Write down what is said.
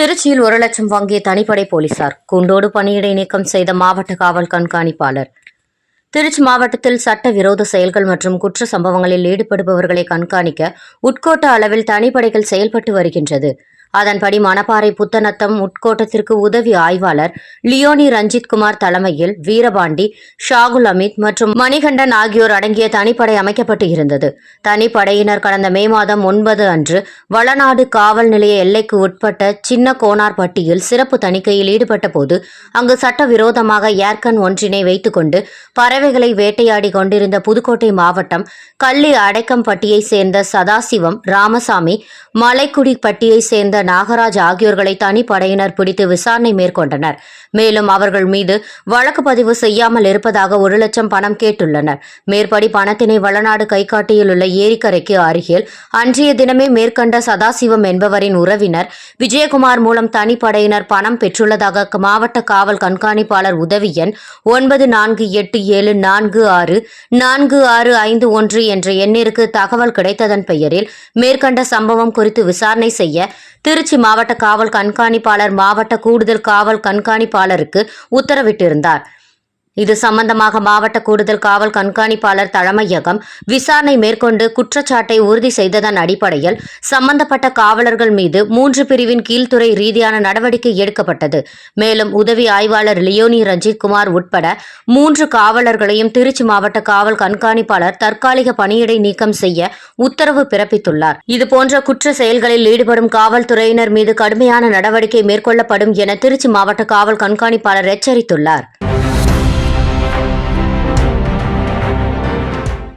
திருச்சியில் ஒரு லட்சம் வாங்கிய தனிப்படை போலீசார் கூண்டோடு பணியிடை நீக்கம் செய்த மாவட்ட காவல் கண்காணிப்பாளர். திருச்சி மாவட்டத்தில் சட்டவிரோத செயல்கள் மற்றும் குற்ற சம்பவங்களில் ஈடுபடுபவர்களை கண்காணிக்க உட்கோட்ட அளவில் தனிப்படைகள் செயல்பட்டு வருகின்றது. அதன்படி மணப்பாறை புத்தநத்தம் உட்கோட்டத்திற்கு உதவி ஆய்வாளர் லியோனி ரஞ்சித் குமார் தலைமையில் வீரபாண்டி ஷாகுல் அமித் மற்றும் மணிகண்டன் ஆகியோர் அடங்கிய தனிப்படை அமைக்கப்பட்டு இருந்தது. தனிப்படையினர் கடந்த மே மாதம் ஒன்பது அன்று வளநாடு காவல் நிலைய எல்லைக்கு உட்பட்ட சின்ன கோனார்பட்டியில் சிறப்பு தணிக்கையில் ஈடுபட்ட போது அங்கு சட்டவிரோதமாக ஏர்கன் ஒன்றினை வைத்துக்கொண்டு பறவைகளை வேட்டையாடி கொண்டிருந்த புதுக்கோட்டை மாவட்டம் கள்ளி அடைக்கம்பட்டியை சேர்ந்த சதாசிவம் ராமசாமி மலைக்குடிப்பட்டியை சேர்ந்த நாகராஜ் ஆகியோர்களை தனிப்படையினர் பிடித்து விசாரணை மேற்கொண்டனர். மேலும் அவர்கள் மீது வழக்கு பதிவு செய்யாமல் இருப்பதாக ஒரு லட்சம் பணம் கேட்டுள்ளனர். மேற்படி பணத்தினை வளநாடு கைகாட்டியில் உள்ள ஏரிக்கரைக்கு அருகில் அன்றைய தினமே மேற்கண்ட சதாசிவம் என்பவரின் உறவினர் விஜயகுமார் மூலம் தனிப்படையினர் பணம் பெற்றுள்ளதாக மாவட்ட காவல் கண்காணிப்பாளர் உதவி எண் ஒன்பது நான்கு எட்டு ஏழு நான்கு ஆறு நான்கு ஆறு ஐந்து ஒன்று என்ற எண்ணிற்கு தகவல் கிடைத்ததன் பெயரில் மேற்கண்ட சம்பவம் குறித்து விசாரணை செய்ய திருச்சி மாவட்ட காவல் கண்காணிப்பாளர் மாவட்ட கூடுதல் காவல் கண்காணிப்பாளருக்கு உத்தரவிட்டிருந்தார். இது சம்பந்தமாக மாவட்ட கூடுதல் காவல் கண்காணிப்பாளர் தலைமையகம் விசாரணை மேற்கொண்டு குற்றச்சாட்டை உறுதி செய்ததன் அடிப்படையில் சம்பந்தப்பட்ட காவலர்கள் மீது மூன்று பிரிவின் கீழ்த்துறை ரீதியான நடவடிக்கை எடுக்கப்பட்டது. மேலும் உதவி ஆய்வாளர் லியோனி ரஞ்சித் குமார் உட்பட மூன்று காவலர்களையும் திருச்சி மாவட்ட காவல் கண்காணிப்பாளர் தற்காலிக பணியிடை நீக்கம் செய்ய உத்தரவு பிறப்பித்துள்ளார். இதுபோன்ற குற்ற செயல்களில் ஈடுபடும் காவல்துறையினர் மீது கடுமையான நடவடிக்கை மேற்கொள்ளப்படும் என திருச்சி மாவட்ட காவல் கண்காணிப்பாளர் எச்சரித்துள்ளார்.